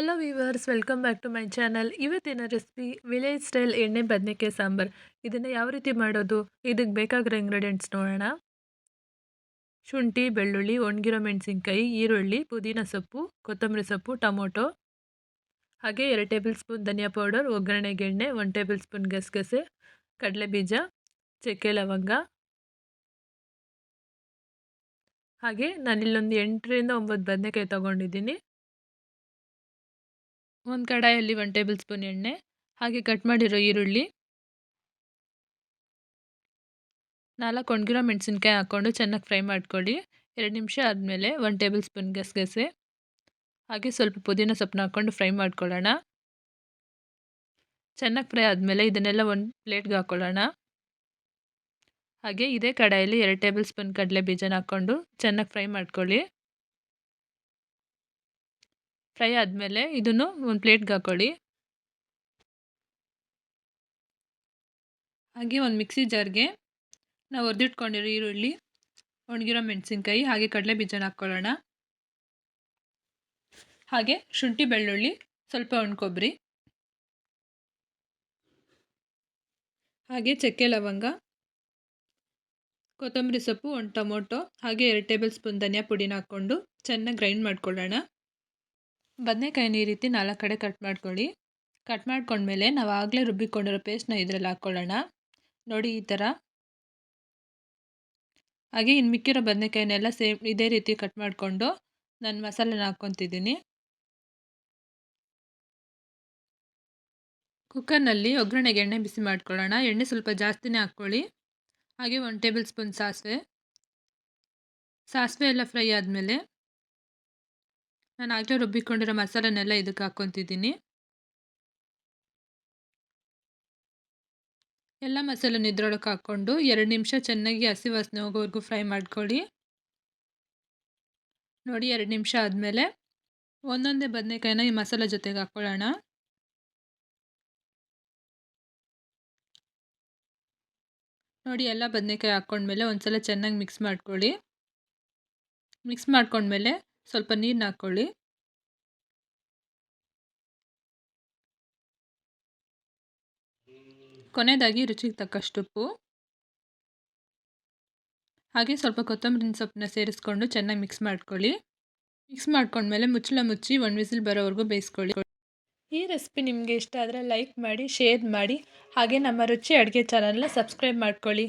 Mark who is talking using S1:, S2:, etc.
S1: Hello viewers welcome back to my channel ಇವತ್ತಿನ recipe village style ಎಣ್ಣೆ ಬದನೆಕಾಯಿ ಸಾಂಬಾರು. ಇದನ್ನು ಯಾವ ರೀತಿ ಮಾಡೋದು? ಇದಕ್ಕೆ ಬೇಕಾಗಿರೋ ಇಂಗ್ರೀಡಿಯೆಂಟ್ಸ್ ನೋಡೋಣ. ಶುಂಠಿ, ಬೆಳ್ಳುಳ್ಳಿ, ಒಣಗಿರೋ ಮೆಣಸಿನ್ಕಾಯಿ, ಈರುಳ್ಳಿ, ಪುದೀನ ಸೊಪ್ಪು, ಕೊತ್ತಂಬರಿ ಸೊಪ್ಪು, ಟೊಮೊಟೊ. ಹಾಗೆ ಎರಡು ಟೇಬಲ್ ಸ್ಪೂನ್ ಧನಿಯಾ ಪೌಡರ್ ಒಗ್ಗರಣೆಗೆ ಎಣ್ಣೆ ಒನ್ ಟೇಬಲ್ ಸ್ಪೂನ್ ಗಸಗಸೆ, ಕಡಲೆ ಬೀಜ, ಚಕ್ಕೆ ಲವಂಗ. ಹಾಗೆ ನಾನಿಲ್ಲೊಂದು ಎಂಟರಿಂದ ಒಂಬತ್ತು ಬದನೆಕಾಯಿ ತೊಗೊಂಡಿದ್ದೀನಿ. ಒಂದು ಕಡಾಯಲ್ಲಿ ಒನ್ ಟೇಬಲ್ ಸ್ಪೂನ್ ಎಣ್ಣೆ, ಹಾಗೆ ಕಟ್ ಮಾಡಿರೋ ಈರುಳ್ಳಿ. ನಾಲ್ಕು ಒಣಗಿರೋ ಮೆಣಸಿನ್ಕಾಯಿ ಹಾಕ್ಕೊಂಡು ಚೆನ್ನಾಗಿ ಫ್ರೈ ಮಾಡ್ಕೊಳ್ಳಿ. ಎರಡು ನಿಮಿಷ ಆದಮೇಲೆ ಒನ್ ಟೇಬಲ್ ಸ್ಪೂನ್ ಗಸಗಸೆ, ಹಾಗೆ ಸ್ವಲ್ಪ ಪುದೀನ ಸೊಪ್ಪನ್ನ ಹಾಕ್ಕೊಂಡು ಫ್ರೈ ಮಾಡ್ಕೊಳ್ಳೋಣ. ಚೆನ್ನಾಗಿ ಫ್ರೈ ಆದಮೇಲೆ ಇದನ್ನೆಲ್ಲ ಒಂದು ಪ್ಲೇಟ್ಗೆ ಹಾಕ್ಕೊಳ್ಳೋಣ. ಹಾಗೆ ಇದೇ ಕಡಾಯಲ್ಲಿ ಎರಡು ಟೇಬಲ್ ಸ್ಪೂನ್ ಕಡಲೆ ಬೀಜನ ಹಾಕ್ಕೊಂಡು ಚೆನ್ನಾಗಿ ಫ್ರೈ ಮಾಡ್ಕೊಳ್ಳಿ. ಫ್ರೈ ಆದಮೇಲೆ ಇದನ್ನು ಒಂದು ಪ್ಲೇಟ್ಗೆ ಹಾಕ್ಕೊಳ್ಳಿ ಹಾಗೆ ಒಂದು ಮಿಕ್ಸಿ ಜಾರ್ಗೆ ನಾವು ಹೊರ್ದಿಟ್ಕೊಂಡಿರೋ ಈರುಳ್ಳಿ, ಒಣಗಿರೋ ಮೆಣಸಿನ್ಕಾಯಿ, ಹಾಗೆ ಕಡಲೆ ಬೀಜನ ಹಾಕ್ಕೊಳ್ಳೋಣ. ಹಾಗೆ ಶುಂಠಿ ಬೆಳ್ಳುಳ್ಳಿ, ಸ್ವಲ್ಪ ಒಣಕೊಬ್ಬರಿ ಹಾಗೆ ಚಕ್ಕೆ ಲವಂಗ, ಕೊತ್ತಂಬರಿ ಸೊಪ್ಪು, ಒಂದು ಟೊಮೊಟೊ, ಹಾಗೆ ಎರಡು ಟೇಬಲ್ ಸ್ಪೂನ್ ಧನಿಯಾ ಪುಡಿನ ಹಾಕ್ಕೊಂಡು ಚೆನ್ನಾಗಿ ಗ್ರೈಂಡ್ ಮಾಡ್ಕೊಳ್ಳೋಣ. ಬದನೆಕಾಯಿನ ಈ ರೀತಿ ನಾಲ್ಕು ಕಡೆ ಕಟ್ ಮಾಡ್ಕೊಳ್ಳಿ. ಕಟ್ ಮಾಡ್ಕೊಂಡ್ಮೇಲೆ ನಾವು ಆಗಲೇ ರುಬ್ಬಿಕೊಂಡಿರೋ ಪೇಸ್ಟ್ನ ಇದರಲ್ಲಿ ಹಾಕ್ಕೊಳ್ಳೋಣ ನೋಡಿ ಈ ಥರ ಹಾಗೆ ಇನ್ನು ಮಿಕ್ಕಿರೋ ಬದನೆಕಾಯಿನೆಲ್ಲ ಸೇಮ್ ಇದೇ ರೀತಿ ಕಟ್ ಮಾಡಿಕೊಂಡು ನಾನು ಮಸಾಲೆನ ಹಾಕ್ಕೊತಿದ್ದೀನಿ. ಕುಕ್ಕರ್ನಲ್ಲಿ ಒಗ್ಗರಣೆಗೆ ಎಣ್ಣೆ ಬಿಸಿ ಮಾಡ್ಕೊಳ್ಳೋಣ. ಎಣ್ಣೆ ಸ್ವಲ್ಪ ಜಾಸ್ತಿನೇ ಹಾಕ್ಕೊಳ್ಳಿ. ಹಾಗೆ ಒಂದು ಟೇಬಲ್ ಸ್ಪೂನ್ ಸಾಸಿವೆ. ಸಾಸಿವೆ ಎಲ್ಲ ಫ್ರೈ ಆದಮೇಲೆ ನಾನು ಆಗಲೇ ರುಬ್ಬಿಕೊಂಡಿರೋ ಮಸಾಲನೆಲ್ಲ ಇದಕ್ಕೆ ಹಾಕ್ಕೊತಿದ್ದೀನಿ. ಎಲ್ಲ ಮಸಾಲೆನ ಇದ್ರೊಳಗೆ ಹಾಕ್ಕೊಂಡು ಎರಡು ನಿಮಿಷ ಚೆನ್ನಾಗಿ ಹಸಿ ವಾಸನೆ ಹೋಗೋವರೆಗೂ ಫ್ರೈ ಮಾಡ್ಕೊಳ್ಳಿ. ನೋಡಿ ಎರಡು ನಿಮಿಷ ಆದಮೇಲೆ ಒಂದೊಂದೇ ಬದನೆಕಾಯಿನ ಈ ಮಸಾಲೆ ಜೊತೆಗೆ ಹಾಕ್ಕೊಳ್ಳೋಣ. ನೋಡಿ ಎಲ್ಲ ಬದನೆಕಾಯಿ ಹಾಕ್ಕೊಂಡ್ಮೇಲೆ ಒಂದ್ಸಲ ಚೆನ್ನಾಗಿ ಮಿಕ್ಸ್ ಮಾಡ್ಕೊಳ್ಳಿ. ಮಿಕ್ಸ್ ಮಾಡ್ಕೊಂಡ್ಮೇಲೆ ಸ್ವಲ್ಪ ನೀರನ್ನ ಹಾಕ್ಕೊಳ್ಳಿ ಕೊನೆಯದಾಗಿ ರುಚಿಗೆ ತಕ್ಕಷ್ಟು ಉಪ್ಪು. ಹಾಗೆ ಸ್ವಲ್ಪ ಕೊತ್ತಂಬರಿನ ಸೊಪ್ಪನ್ನ ಸೇರಿಸ್ಕೊಂಡು ಚೆನ್ನಾಗಿ ಮಿಕ್ಸ್ ಮಾಡ್ಕೊಳ್ಳಿ. ಮಿಕ್ಸ್ ಮಾಡ್ಕೊಂಡ್ಮೇಲೆ ಮುಚ್ಚಳ ಮುಚ್ಚಿ ಒಣ ವಿಸಿಲ್ ಬರೋವರೆಗೂ ಬೇಯಿಸ್ಕೊಳ್ಳಿ. ಈ ರೆಸಿಪಿ ನಿಮಗೆ ಇಷ್ಟ ಆದರೆ ಲೈಕ್ ಮಾಡಿ ಶೇರ್ ಮಾಡಿ. ಹಾಗೆ ನಮ್ಮ ರುಚಿ ಅಡುಗೆ ಚಾನಲ್ನ ಸಬ್ಸ್ಕ್ರೈಬ್ ಮಾಡ್ಕೊಳ್ಳಿ.